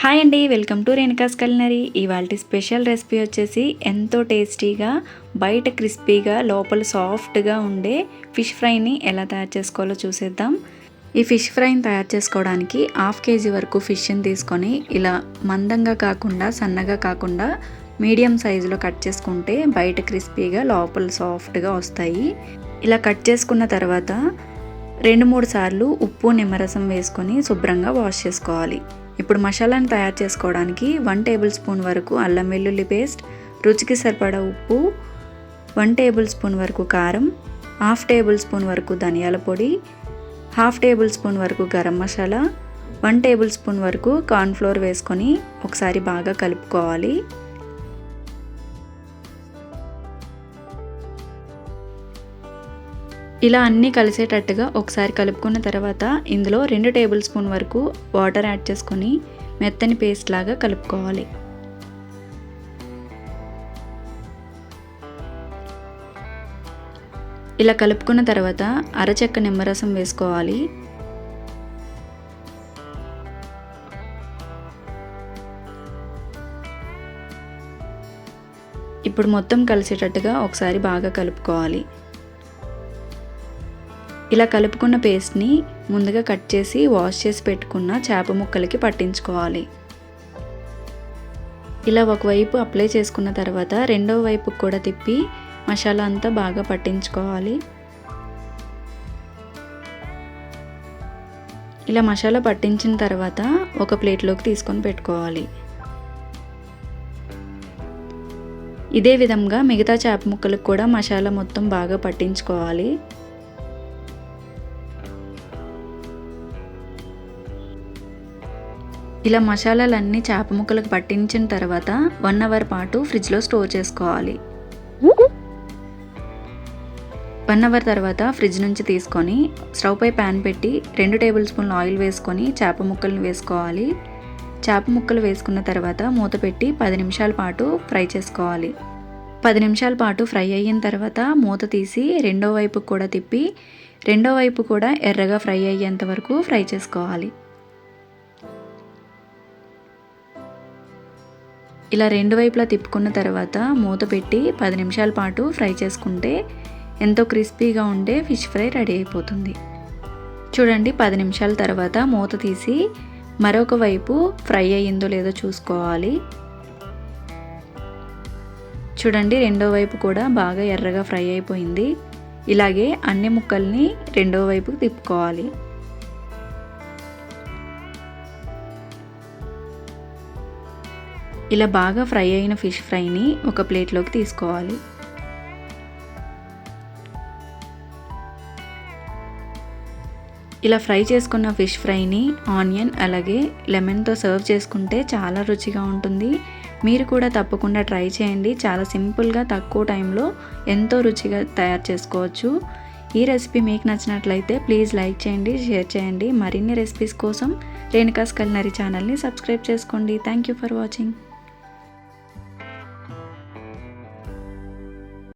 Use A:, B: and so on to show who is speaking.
A: Hi అండి welcome to Renuka's culinary. ఇవాళ special recipe వచ్చేసి ఎంతో టేస్టీగా బయట క్రిస్పీగా లోపల సాఫ్ట్గా ఉండే ఫిష్ ఫ్రైని ఎలా తయారు చేసుకోవాలో చూసేద్దాం. ఈ ఫిష్ ఫ్రైని తయారు చేసుకోవడానికి హాఫ్ కేజీ వరకు ఫిష్ని తీసుకొని ఇలా మందంగా కాకుండా సన్నగా కాకుండా మీడియం సైజులో కట్ చేసుకుంటే బయట క్రిస్పీగా లోపల సాఫ్ట్గా వస్తాయి. ఇలా కట్ చేసుకున్న తర్వాత రెండు మూడు సార్లు ఉప్పు నిమ్మరసం వేసుకొని శుభ్రంగా వాష్ చేసుకోవాలి. ఇప్పుడు మసాలాను తయారు చేసుకోవడానికి వన్ టేబుల్ స్పూన్ వరకు అల్లం వెల్లుల్లి పేస్ట్ రుచికి సరిపడా ఉప్పు వన్ టేబుల్ స్పూన్ వరకు కారం హాఫ్ టేబుల్ స్పూన్ వరకు ధనియాల పొడి హాఫ్ టేబుల్ స్పూన్ వరకు garam masala one tablespoon వరకు కార్న్ఫ్లోర్ వేసుకొని ఒకసారి బాగా కలుపుకోవాలి. ఇలా అన్నీ కలిసేటట్టుగా ఒకసారి కలుపుకున్న తర్వాత ఇందులో రెండు టేబుల్ స్పూన్ వరకు వాటర్ యాడ్ చేసుకొని మెత్తని పేస్ట్ లాగా కలుపుకోవాలి. ఇలా కలుపుకున్న తర్వాత అరచెక్క నిమ్మరసం వేసుకోవాలి. ఇప్పుడు మొత్తం కలిసేటట్టుగా ఒకసారి బాగా కలుపుకోవాలి. ఇలా కలుపుకున్న పేస్ట్ని ముందుగా కట్ చేసి వాష్ చేసి పెట్టుకున్న చేప ముక్కలకి పట్టించుకోవాలి. ఇలా ఒకవైపు అప్లై చేసుకున్న తర్వాత రెండో వైపు కూడా తిప్పి మసాలా అంతా బాగా పట్టించుకోవాలి. ఇలా మసాలా పట్టించిన తర్వాత ఒక ప్లేట్లోకి తీసుకొని పెట్టుకోవాలి. ఇదే విధంగా మిగతా చేప ముక్కలకు కూడా మసాలా మొత్తం బాగా పట్టించుకోవాలి. ఇలా మసాలాలన్నీ చేప ముక్కలకు పట్టించిన తర్వాత వన్ అవర్ పాటు ఫ్రిడ్జ్లో స్టోర్ చేసుకోవాలి. వన్ అవర్ తర్వాత ఫ్రిడ్జ్ నుంచి తీసుకొని స్టవ్ పై ప్యాన్ పెట్టి రెండు టేబుల్ స్పూన్ల ఆయిల్ వేసుకొని చేప ముక్కలను వేసుకోవాలి. చేప ముక్కలు వేసుకున్న తర్వాత మూత పెట్టి పది నిమిషాల పాటు ఫ్రై చేసుకోవాలి. పది నిమిషాల పాటు ఫ్రై అయిన తర్వాత మూత తీసి రెండో వైపు కూడా తిప్పి రెండో వైపు కూడా ఎర్రగా ఫ్రై అయ్యేంత వరకు ఫ్రై చేసుకోవాలి. ఇలా రెండు వైపులా తిప్పుకున్న తర్వాత మూత పెట్టి పది నిమిషాల పాటు ఫ్రై చేసుకుంటే ఎంతో క్రిస్పీగా ఉండే ఫిష్ ఫ్రై రెడీ అయిపోతుంది. చూడండి పది నిమిషాల తర్వాత మూత తీసి మరొక వైపు ఫ్రై అయ్యిందో లేదో చూసుకోవాలి. చూడండి రెండో వైపు కూడా బాగా ఎర్రగా ఫ్రై అయిపోయింది. ఇలాగే అన్ని ముక్కల్ని రెండో వైపు తిప్పుకోవాలి. ఇలా బాగా ఫ్రై అయిన ఫిష్ ఫ్రైని ఒక ప్లేట్లోకి తీసుకోవాలి. ఇలా ఫ్రై చేసుకున్న ఫిష్ ఫ్రైని ఆనియన్ అలాగే లెమన్తో సర్వ్ చేసుకుంటే చాలా రుచిగా ఉంటుంది. మీరు కూడా తప్పకుండా ట్రై చేయండి. చాలా సింపుల్గా తక్కువ టైంలో ఎంతో రుచిగా తయారు చేసుకోవచ్చు. ఈ రెసిపీ మీకు నచ్చినట్లయితే ప్లీజ్ లైక్ చేయండి షేర్ చేయండి. మరిన్ని రెసిపీస్ కోసం రేణుకాస్ కల్నరీ ఛానల్ని సబ్స్క్రైబ్ చేసుకోండి. Thank you for watching.